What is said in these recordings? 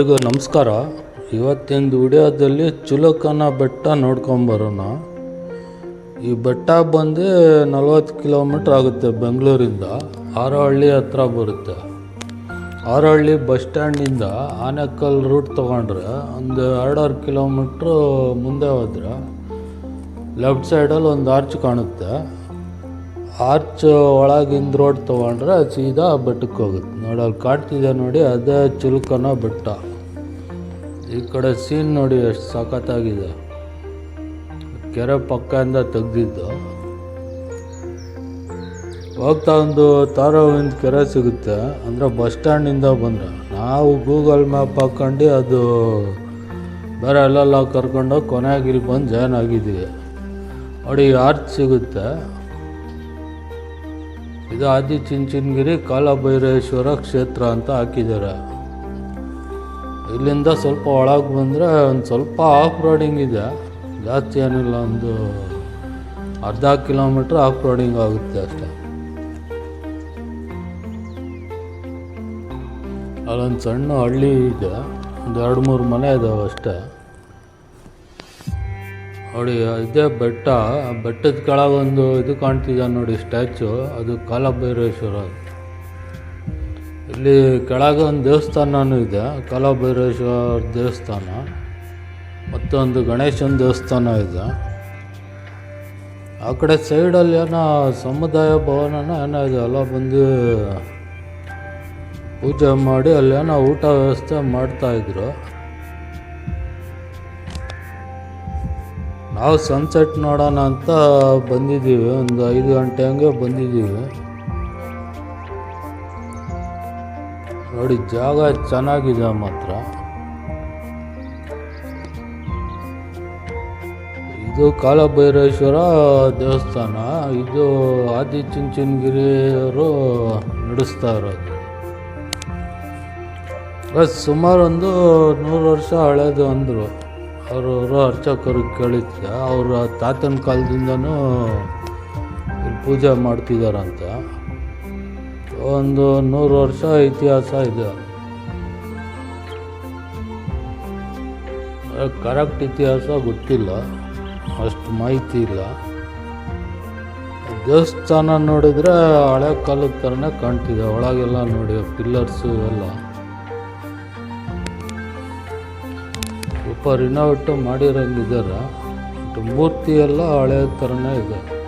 ಎಲ್ರಿಗೂ ನಮಸ್ಕಾರ. ಇವತ್ತಿನ ವಿಡಿಯೋದಲ್ಲಿ ಚುಲಕನ ಬೆಟ್ಟ ನೋಡ್ಕೊಂಬರೋಣ ಈ ಬೆಟ್ಟ ಬಂದು ನಲ್ವತ್ತು ಕಿಲೋಮೀಟ್ರ್ ಆಗುತ್ತೆ ಬೆಂಗಳೂರಿಂದ. ಆರಹಳ್ಳಿ ಹತ್ರ ಬರುತ್ತೆ. ಆರಹಳ್ಳಿ ಬಸ್ ಸ್ಟ್ಯಾಂಡಿಂದ ಆನೆಕಲ್ ರೂಟ್ ತೊಗೊಂಡ್ರೆ ಒಂದು ಎರಡೂವರೆ ಕಿಲೋಮೀಟ್ರು ಮುಂದೆ ಹೋದ್ರೆ ಲೆಫ್ಟ್ ಸೈಡಲ್ಲಿ ಒಂದು ಆರ್ಚ್ ಕಾಣುತ್ತೆ. ಆರ್ಚ್ ಒಳಗಿಂದ ರೋಡ್ ತೊಗೊಂಡ್ರೆ ಸೀದಾ ಬೆಟ್ಟಕ್ಕೆ ಹೋಗುತ್ತೆ. ನೋಡಿ ಅಲ್ಲಿ ಕಾಡ್ತಿದೆ ನೋಡಿ, ಅದೇ ಚುಲುಕನ ಬೆಟ್ಟ. ಈ ಕಡೆ ಸೀನ್ ನೋಡಿ ಎಷ್ಟು ಸಖತ್ತಾಗಿದೆ. ಕೆರೆ ಪಕ್ಕದಿಂದ ತೆಗ್ದಿದ್ದು. ಹೋಗ್ತಾ ಒಂದು ತಾರಾವಿಂದ ಕೆರೆ ಸಿಗುತ್ತೆ. ಅಂದರೆ ಬಸ್ ಸ್ಟ್ಯಾಂಡಿಂದ ಬಂದರೆ. ನಾವು ಗೂಗಲ್ ಮ್ಯಾಪ್ ಹಾಕ್ಕೊಂಡು ಅದು ಬೇರೆ ಎಲ್ಲೆಲ್ಲ ಕರ್ಕೊಂಡು ಕೊನೆಗೆ ಇಲ್ಲಿ ಬಂದು ಜಾಯ್ನ್ ಆಗಿದ್ದೀವಿ. ನೋಡಿ ಆರ್ಚ್ ಸಿಗುತ್ತೆ. ಇದು ಆದಿ ಚಿಂಚನಗಿರಿ ಕಾಲಭೈರೇಶ್ವರ ಕ್ಷೇತ್ರ ಅಂತ ಹಾಕಿದ್ದಾರೆ. ಇಲ್ಲಿಂದ ಸ್ವಲ್ಪ ಒಳಗೆ ಬಂದರೆ ಒಂದು ಸ್ವಲ್ಪ ಆಫ್ ರೋಡಿಂಗ್ ಇದೆ. ಜಾಸ್ತಿ ಏನಿಲ್ಲ, ಒಂದು ಅರ್ಧ ಕಿಲೋಮೀಟ್ರ್ ಆಫ್ ರೋಡಿಂಗ್ ಆಗುತ್ತೆ ಅಷ್ಟೇ. ಅಲ್ಲೊಂದು ಸಣ್ಣ ಹಳ್ಳಿ ಇದೆ, ಒಂದು ಎರಡು ಮೂರು ಮನೆ ಇದಾವೆ ಅಷ್ಟೇ. ನೋಡಿ, ಇದೇ ಬೆಟ್ಟ ಬೆಟ್ಟದ ಕೆಳಗೊಂದು ಇದು ಕಾಣ್ತಿದೆ ನೋಡಿ ಸ್ಟ್ಯಾಚು, ಅದು ಕಾಲಭೈರೇಶ್ವರ ಇಲ್ಲಿ ಕೆಳಗೆ ಒಂದು ದೇವಸ್ಥಾನನೂ ಇದೆ, ಕಾಲಭೈರೇಶ್ವರ ದೇವಸ್ಥಾನ. ಮತ್ತೊಂದು ಗಣೇಶನ ದೇವಸ್ಥಾನ ಇದೆ. ಆ ಕಡೆ ಸೈಡಲ್ಲಿ ಏನೋ ಸಮುದಾಯ ಭವನನ ಏನೋ ಇದೆ, ಎಲ್ಲ ಬಂದು ಪೂಜೆ ಮಾಡಿ ಅಲ್ಲಿ ಏನೋ ಊಟ ವ್ಯವಸ್ಥೆ ಮಾಡ್ತಾಯಿದ್ರು ನಾವು ಸನ್ಸೆಟ್ ನೋಡೋಣ ಅಂತ ಬಂದಿದ್ದೀವಿ, ಒಂದು ಐದು ಗಂಟೆ ಹಂಗೆ ಬಂದಿದ್ದೀವಿ. ನೋಡಿ, ಜಾಗ ಚೆನ್ನಾಗಿದೆ ಮಾತ್ರ. ಇದು ಕಾಲಭೈರೇಶ್ವರ ದೇವಸ್ಥಾನ. ಇದು ಆದಿ ಚುಂಚನಗಿರಿಯವರು ನಡೆಸ್ತಾ ಇರೋದು. ಬಸ್ ಸುಮಾರು ಒಂದು ನೂರು ವರ್ಷ ಹಳೇದು ಅಂದರು. ಅವರು ಅರ್ಚಕರು ಕೇಳಿದ್ದೆ. ಅವರ ತಾತನ ಕಾಲದಿಂದನೂ ಇಲ್ಲಿ ಪೂಜೆ ಮಾಡ್ತಿದ್ದಾರಂತ. ಒಂದು ನೂರು ವರ್ಷ ಇತಿಹಾಸ ಇದೆ. ಕರೆಕ್ಟ್ ಇತಿಹಾಸ ಗೊತ್ತಿಲ್ಲ. ಅಷ್ಟು ಮಾಹಿತಿ ಇಲ್ಲ. ದೇವಸ್ಥಾನ ನೋಡಿದರೆ ಹಳೆ ಕಾಲದ ಥರನೇ ಕಾಣ್ತಿದೆ. ಒಳಗೆಲ್ಲ ನೋಡಿ ಪಿಲ್ಲರ್ಸು ಎಲ್ಲ. ಸ್ವಲ್ಪ ರಿನೋವೇಟ್ ಮಾಡಿರಂಗಿದ್ದಾರೆ ಬಟ್ ಮೂರ್ತಿ ಎಲ್ಲ ಹಳೆ ಥರನೇ ಇದೆ.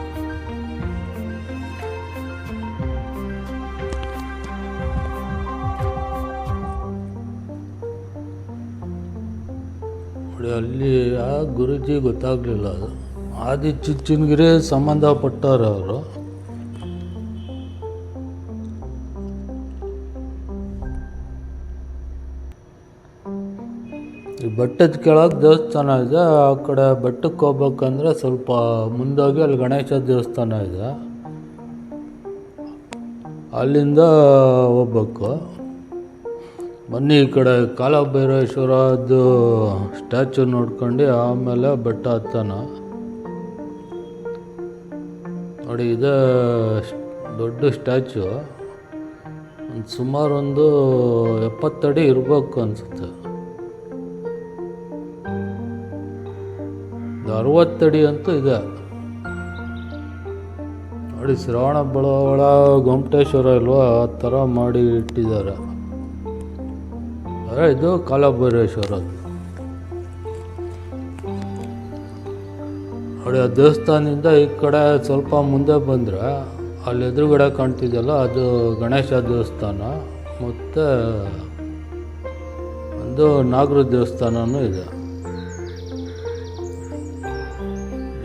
ಅಲ್ಲಿ ಆ ಗುರುಜಿ ಗೊತ್ತಾಗಲಿಲ್ಲ ಅದು. ಆದಿ ಚುಚ್ಚನಗಿರಿ ಸಂಬಂಧಪಟ್ಟವ್ರು ಅವರು. ಈ ಬೆಟ್ಟದ ಕೆಳಗೆ ದೇವಸ್ಥಾನ ಇದೆ, ಆ ಕಡೆ ಬೆಟ್ಟಕ್ಕೆ ಹೋಗ್ಬೇಕಂದ್ರೆ ಸ್ವಲ್ಪ ಮುಂದೋಗಿ ಅಲ್ಲಿ ಗಣೇಶ ದೇವಸ್ಥಾನ ಇದೆ. ಅಲ್ಲಿಂದ ಹೋಗ್ಬೇಕು. ಬನ್ನಿ ಈ ಕಡೆ ಕಾಲಭೈರೇಶ್ವರದ್ದು ಸ್ಟ್ಯಾಚು ನೋಡ್ಕೊಂಡು ಆಮೇಲೆ ಬೆಟ್ಟ ಹತ್ತಾನ ನೋಡಿ, ಇದು ದೊಡ್ಡ ಸ್ಟ್ಯಾಚು. ಒಂದು ಸುಮಾರು ಒಂದು ಎಪ್ಪತ್ತಡಿ ಇರಬೇಕು ಅನಿಸುತ್ತೆ. ಅರವತ್ತಡಿ ಅಂತೂ ಇದೆ. ನೋಡಿ, ಶ್ರವಣ ಬೆಳಗೊಳ ಗೊಮಟೇಶ್ವರ ಇಲ್ವಾ, ಆ ಥರ ಮಾಡಿ ಇಟ್ಟಿದ್ದಾರೆ. ಅದೇ ಇದು ಕಾಲಭೈರೇಶ್ವರ ನೋಡಿ, ಆ ದೇವಸ್ಥಾನದಿಂದ ಈ ಕಡೆ ಸ್ವಲ್ಪ ಮುಂದೆ ಬಂದರೆ ಅಲ್ಲಿ ಎದುರುಗಡೆ ಕಾಣ್ತಿದೆಯಲ್ಲ, ಅದು ಗಣೇಶ ದೇವಸ್ಥಾನ, ಮತ್ತು ಒಂದು ನಾಗರ ದೇವಸ್ಥಾನವೂ ಇದೆ.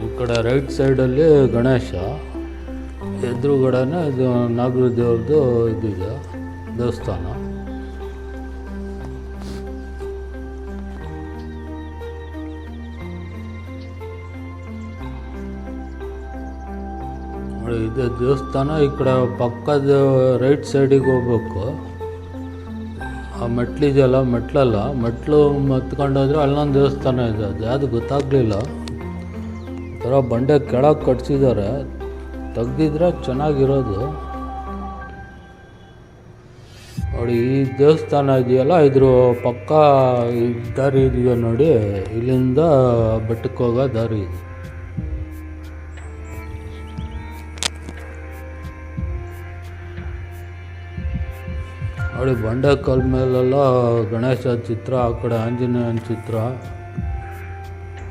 ಈ ಕಡೆ ರೈಟ್ ಸೈಡಲ್ಲಿ ಗಣೇಶ, ಎದುರುಗಡೆನೇ ಇದು ನಾಗರ ದೇವ್ರದ್ದು ಇದಿದೆ ದೇವಸ್ಥಾನ. ನೋಡಿ, ಇದು ದೇವಸ್ಥಾನ ಈ ಕಡೆ ಪಕ್ಕದ ರೈಟ್ ಸೈಡಿಗೆ ಹೋಗ್ಬೇಕು. ಆ ಮೆಟ್ಲಿದೆಯಲ್ಲ ಮೆಟ್ಲಲ್ಲ, ಮೆಟ್ಲು ಹೋದ್ರೆ ಅಲ್ಲೊಂದು ದೇವಸ್ಥಾನ ಇದೆ. ಅದು ಯಾವುದು ಗೊತ್ತಾಗಲಿಲ್ಲ. ಥರ ಬಂಡೆ ಕೆಳಗೆ ಕಟ್ಸಿದ್ದಾರೆ. ತೆಗ್ದಿದ್ರೆ ಚೆನ್ನಾಗಿರೋದು. ನೋಡಿ, ಈ ದೇವಸ್ಥಾನ ಇದೆಯಲ್ಲ, ಇದ್ರ ಪಕ್ಕ ದಾರಿ ಇದೆಯೋ ನೋಡಿ, ಇಲ್ಲಿಂದ ಬೆಟ್ಟಕ್ಕೆ ಹೋಗೋ ದಾರಿ ಇದೆ. ನೋಡಿ, ಬಂಡೆಕಲ್ ಮೇಲೆಲ್ಲ ಗಣೇಶ ಚಿತ್ರ, ಆ ಕಡೆ ಆಂಜನೇಯನ ಚಿತ್ರ.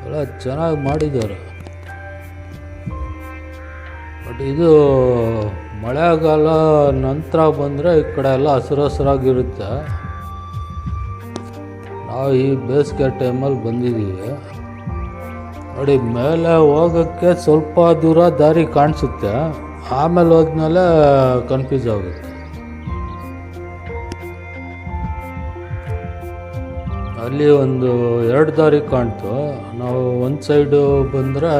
ಎಲ್ಲ ಚೆನ್ನಾಗಿ ಮಾಡಿದ್ದಾರೆ. ಬಟ್ ಇದು ಮಳೆಗಾಲ ನಂತರ ಬಂದರೆ ಈ ಕಡೆ ಎಲ್ಲ ಹಸಿರು ಹಸಿರಾಗಿರುತ್ತೆ ನಾವು ಈ ಬೇಸಿಗೆ ಟೈಮಲ್ಲಿ ಬಂದಿದ್ದೀವಿ. ನೋಡಿ, ಮೇಲೆ ಹೋಗೋಕ್ಕೆ ಸ್ವಲ್ಪ ದೂರ ದಾರಿ ಕಾಣಿಸುತ್ತೆ. ಆಮೇಲೆ ಹೋದ್ಮೇಲೆ ಕನ್ಫ್ಯೂಸ್ ಆಗುತ್ತೆ. ಅಲ್ಲಿ ಒಂದು ಎರಡು ದಾರಿ ಕಾಣ್ತು. ನಾವು ಒಂದು ಸೈಡು ಬಂದರೆ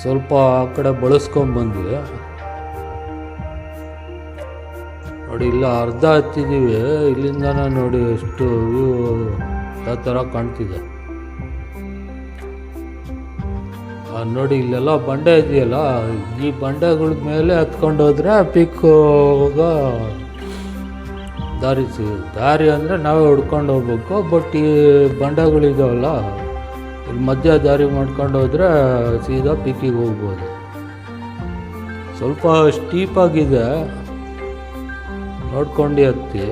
ಸ್ವಲ್ಪ ಆ ಕಡೆ ಬಳಸ್ಕೊಂಡು ಬಂದ್ವಿ. ನೋಡಿ, ಇಲ್ಲ, ಅರ್ಧ ಹತ್ತಿದ್ದೀವಿ ಇಲ್ಲಿಂದನೇ ನೋಡಿ ಎಷ್ಟು ವ್ಯೂ ಆ ಥರ ಕಾಣ್ತಿದೆ. ನೋಡಿ, ಇಲ್ಲೆಲ್ಲ ಬಂಡೆ ಇದೆಯಲ್ಲ, ಈ ಬಂಡೆಗಳ ಮೇಲೆ ಹತ್ಕೊಂಡು ಹೋದ್ರೆ ದಾರಿ ಸಿಗುತ್ತೆ ದಾರಿ ಅಂದರೆ ನಾವೇ ಹುಡ್ಕೊಂಡು ಹೋಗ್ಬೇಕು ಬಟ್ ಈ ಬಂಡಗಳಿದಾವಲ್ಲ, ಇಲ್ಲಿ ಮಧ್ಯ ದಾರಿ ಮಾಡ್ಕೊಂಡು ಹೋದರೆ ಸೀದಾ ಪೀಕಿಗೆ ಹೋಗ್ಬೋದು. ಸ್ವಲ್ಪ ಸ್ಟೀಪ್ ಆಗಿದೆ. ನೋಡ್ಕೊಂಡು ಹತ್ತಿ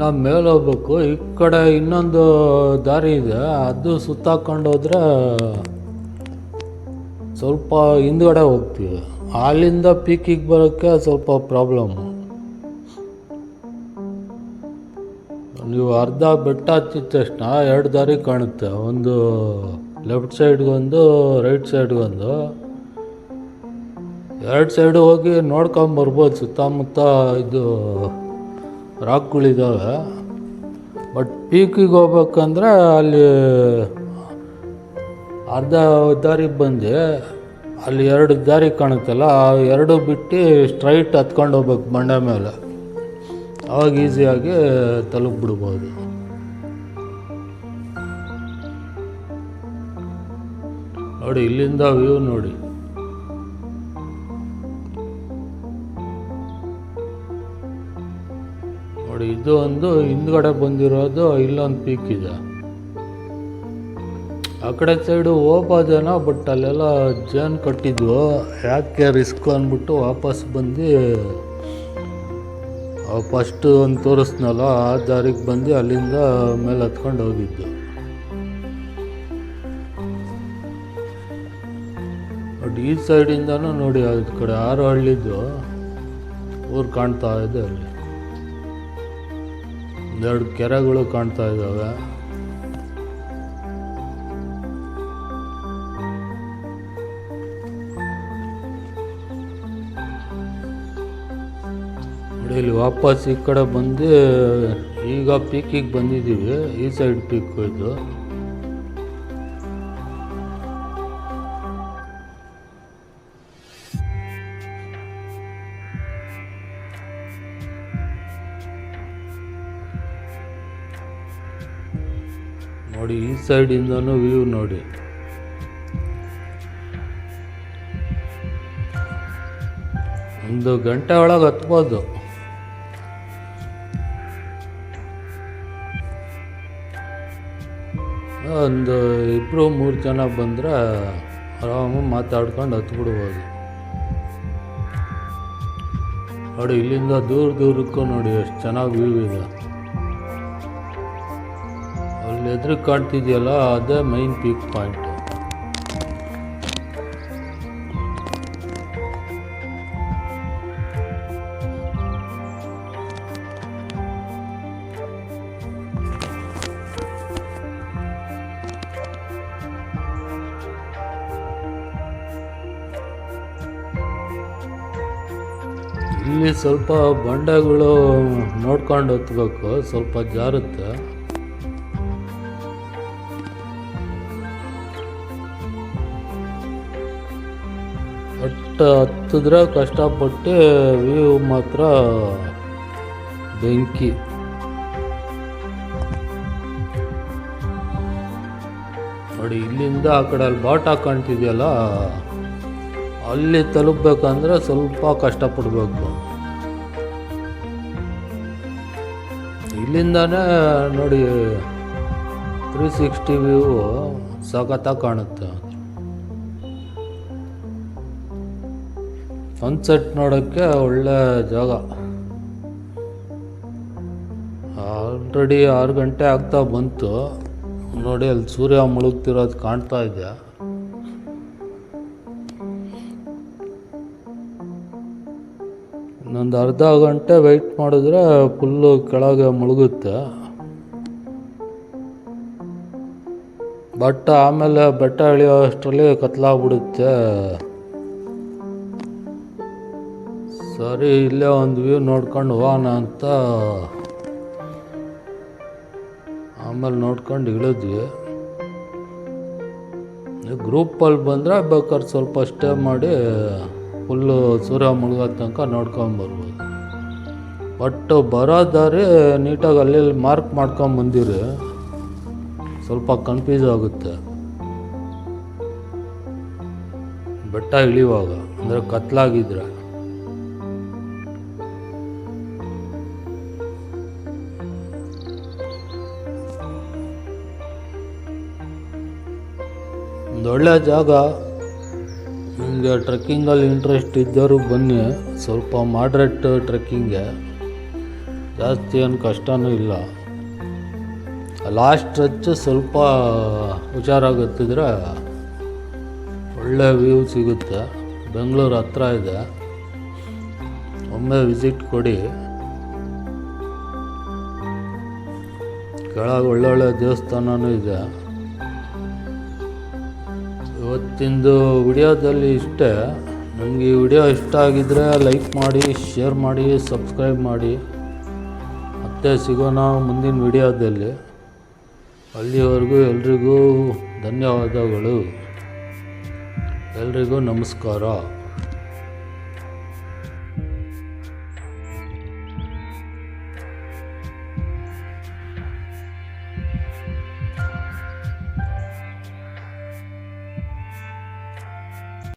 ಇನ್ನು ಮೇಲೆ ಹೋಗ್ಬೇಕು ಈ ಕಡೆ ಇನ್ನೊಂದು ದಾರಿ ಇದೆ. ಅದು ಸುತ್ತಾಕೊಂಡು ಹೋದ್ರೆ ಸ್ವಲ್ಪ ಹಿಂದ್ಗಡೆ ಹೋಗ್ತೀವಿ. ಅಲ್ಲಿಂದ ಪೀಕಿಗೆ ಬರೋಕ್ಕೆ ಸ್ವಲ್ಪ ಪ್ರಾಬ್ಲಮ್ಮು ನೀವು ಅರ್ಧ ಬೆಟ್ಟ ಹಚ್ಚಿದ ತಕ್ಷಣ ಎರಡು ದಾರಿ ಕಾಣುತ್ತೆ. ಒಂದು ಲೆಫ್ಟ್ ಸೈಡ್ಗೊಂದು ರೈಟ್ ಸೈಡ್ಗೊಂದು ಎರಡು ಸೈಡು ಹೋಗಿ ನೋಡ್ಕೊಂಬರ್ಬೋದು ಸುತ್ತಮುತ್ತ ಇದು ರಾಕ್ಗಳಿದ್ದಾವೆ ಬಟ್ ಪೀಕಿಗೆ ಹೋಗ್ಬೇಕಂದ್ರೆ ಅಲ್ಲಿ ಅರ್ಧ ದಾರಿ ಬಂದು. ಅಲ್ಲಿ ಎರಡು ದಾರಿ ಕಾಣುತ್ತಲ್ಲ, ಆ ಎರಡು ಬಿಟ್ಟು ಸ್ಟ್ರೈಟ್ ಹತ್ಕೊಂಡು ಹೋಗ್ಬೇಕು ಬಂಡೆ ಮೇಲೆ. ಅವಾಗ ಈಸಿಯಾಗಿ ತಲುಪಿಬಿಡ್ಬೋದು ನೋಡಿ, ಇಲ್ಲಿಂದ ವ್ಯೂ ನೋಡಿ. ಇದು ಒಂದು ಹಿಂದ್ಗಡೆ ಬಂದಿರೋದು ಇಲ್ಲೊಂದು ಪೀಕ್ ಇದೆ. ಆ ಕಡೆ ಸೈಡು ಹೋಗೋದೇನ, ಬಟ್ ಅಲ್ಲೆಲ್ಲ ಜೇನ್ ಕಟ್ಟಿದ್ವು. ಯಾಕೆ ರಿಸ್ಕ್ ಅಂದ್ಬಿಟ್ಟು ವಾಪಸ್ ಬಂದು ಫಸ್ಟ್ ಒಂದು ತೋರಿಸ್ನಲ್ಲ, ಆ ದಾರಿಗೆ ಬಂದು ಅಲ್ಲಿಂದ ಮೇಲೆ ಹತ್ಕೊಂಡು ಹೋಗಿದ್ದು. ಬಟ್ ಈ ಸೈಡಿಂದನೂ ನೋಡಿ, ಆ ಕಡೆ ಆರು ಹಳ್ಳಿದ್ದು, ಊರು ಕಾಣ್ತಾ ಇದೆ ಅಲ್ಲಿ. ಒಂದೆರಡು ಕೆರೆಗಳು ಕಾಣ್ತಾ ಇದ್ದಾವೆ. ಇಲ್ಲಿ ವಾಪಸ್ ಈ ಕಡೆ ಬಂದು ಈಗ ಪೀಕಿಗೆ ಬಂದಿದ್ದೀವಿ. ಈ ಸೈಡ್ ಪೀಕ್ ಇದು ನೋಡಿ, ಈ ಸೈಡಿಂದನೂ ವ್ಯೂ ನೋಡಿ. ಒಂದು ಗಂಟೆ ಒಳಗೆ ಹತ್ಬೋದು. ಒಂದು ಇಬ್ಬರು ಮೂರು ಜನ ಬಂದರೆ ಆರಾಮಾಗಿ ಮಾತಾಡ್ಕೊಂಡು ಹತ್ಬಿಡ್ಬೋದು. ನೋಡಿ, ಇಲ್ಲಿಂದ ದೂರ, ದೂರಕ್ಕೂ ನೋಡಿ, ಎಷ್ಟು ಚೆನ್ನಾಗಿ ವ್ಯೂ ಇದೆ. ಎದುರು ಕಾಡ್ತಿದೆಯಲ್ಲ ಅದೇ ಮೈನ್ ಪೀಕ್ ಪಾಯಿಂಟ್ ಇಲ್ಲಿ ಸ್ವಲ್ಪ ಬಂಡೆಗಳು ನೋಡ್ಕೊಂಡು ಹೊತ್ಬೇಕು ಸ್ವಲ್ಪ ಜಾರುತ್ತೆ. ಅಟ್ಟ ಹತ್ತಿದ್ರೆ ಕಷ್ಟಪಟ್ಟು ವ್ಯೂ ಮಾತ್ರ ಬೆಂಕಿ. ನೋಡಿ, ಇಲ್ಲಿಂದ ಆ ಕಡೆ ಅಲ್ಲಿ ಬಾಟ ಕಾಣ್ತಿದೆಯಲ್ಲ, ಅಲ್ಲಿ ತಲುಪಬೇಕಂದ್ರೆ ಸ್ವಲ್ಪ ಕಷ್ಟಪಡಬೇಕು. ಇಲ್ಲಿಂದನೇ ನೋಡಿ ತ್ರೀ ಸಿಕ್ಸ್ಟಿ ವ್ಯೂ ಸಖತ್ತಾಗಿ ಕಾಣುತ್ತೆ. ಸನ್ಸೆಟ್ ನೋಡೋಕ್ಕೆ ಒಳ್ಳೆ ಜಾಗ. ಆಲ್ರೆಡಿ ಆರು ಗಂಟೆ ಆಗ್ತಾ ಬಂತು. ನೋಡಿ, ಅಲ್ಲಿ ಸೂರ್ಯ ಮುಳುಗ್ತಿರೋದು ಕಾಣ್ತಾ ಇದೆ. ಇನ್ನೊಂದು ಅರ್ಧ ಗಂಟೆ ವೆಯ್ಟ್ ಮಾಡಿದ್ರೆ ಫುಲ್ಲು ಕೆಳಗೆ ಮುಳುಗುತ್ತೆ. ಬಟ್ ಆಮೇಲೆ ಬೆಟ್ಟ ಇಳಿಯೋ ಅಷ್ಟರಲ್ಲಿ ಕತ್ಲಾಗ್ಬಿಡುತ್ತೆ. ಸರಿ, ಇಲ್ಲೇ ಒಂದು ವ್ಯೂ ನೋಡ್ಕೊಂಡು ಹೋಗೋಣ ಅಂತ. ಆಮೇಲೆ ನೋಡ್ಕೊಂಡು ಇಳಿದ್ವಿ. ಗ್ರೂಪಲ್ಲಿ ಬಂದರೆ ಬೇಕಾದ್ರೆ ಸ್ವಲ್ಪ ಸ್ಟೇ ಮಾಡಿ ಫುಲ್ಲು ಸೂರ್ಯ ಮುಳುಗೋ ತನಕ ನೋಡ್ಕೊಂಬರ್ಬೋದು ಬಟ್ ಬರೋ ದಾರಿ ನೀಟಾಗಿ ಅಲ್ಲಿ ಮಾರ್ಕ್ ಮಾಡ್ಕೊಂಡು ಬಂದಿರಿ. ಸ್ವಲ್ಪ ಕನ್ಫ್ಯೂಸ್ ಆಗುತ್ತೆ. ಬೆಟ್ಟ ಇಳಿಯುವಾಗ, ಅಂದರೆ ಕತ್ಲಾಗಿದ್ರೆ. ಒಂದು ಒಳ್ಳೆ ಜಾಗ. ನಿಮಗೆ ಟ್ರೆಕ್ಕಿಂಗಲ್ಲಿ ಇಂಟ್ರೆಸ್ಟ್ ಇದ್ದವರು ಬನ್ನಿ. ಸ್ವಲ್ಪ ಮಾಡ್ರೇಟ್ ಟ್ರೆಕ್ಕಿಂಗೆ ಜಾಸ್ತಿ ಏನು ಕಷ್ಟವೂ ಇಲ್ಲ. ಲಾಸ್ಟ್ ಸ್ಟ್ರೆಚ್ ಸ್ವಲ್ಪ ಹುಷಾರಾಗುತ್ತಿದ್ರೆ ಒಳ್ಳೆ ವ್ಯೂ ಸಿಗುತ್ತೆ. ಬೆಂಗಳೂರು ಹತ್ರ ಇದೆ. ಒಮ್ಮೆ ವಿಸಿಟ್ ಕೊಡಿ. ಕೆಳಗೆ ಒಳ್ಳೊಳ್ಳೆ ದೇವಸ್ಥಾನವೂ ಇದೆ. ಇವತ್ತಿಂದು ವಿಡಿಯೋದಲ್ಲಿ ಇಷ್ಟೇ. ನಮಗೆ ಈ ವಿಡಿಯೋ ಇಷ್ಟ ಆಗಿದ್ದರೆ ಲೈಕ್ ಮಾಡಿ, ಶೇರ್ ಮಾಡಿ, ಸಬ್ಸ್ಕ್ರೈಬ್ ಮಾಡಿ. ಮತ್ತೆ ಸಿಗೋಣ ಮುಂದಿನ ವಿಡಿಯೋದಲ್ಲಿ. ಅಲ್ಲಿವರೆಗೂ ಎಲ್ರಿಗೂ ಧನ್ಯವಾದಗಳು. ಎಲ್ರಿಗೂ ನಮಸ್ಕಾರ.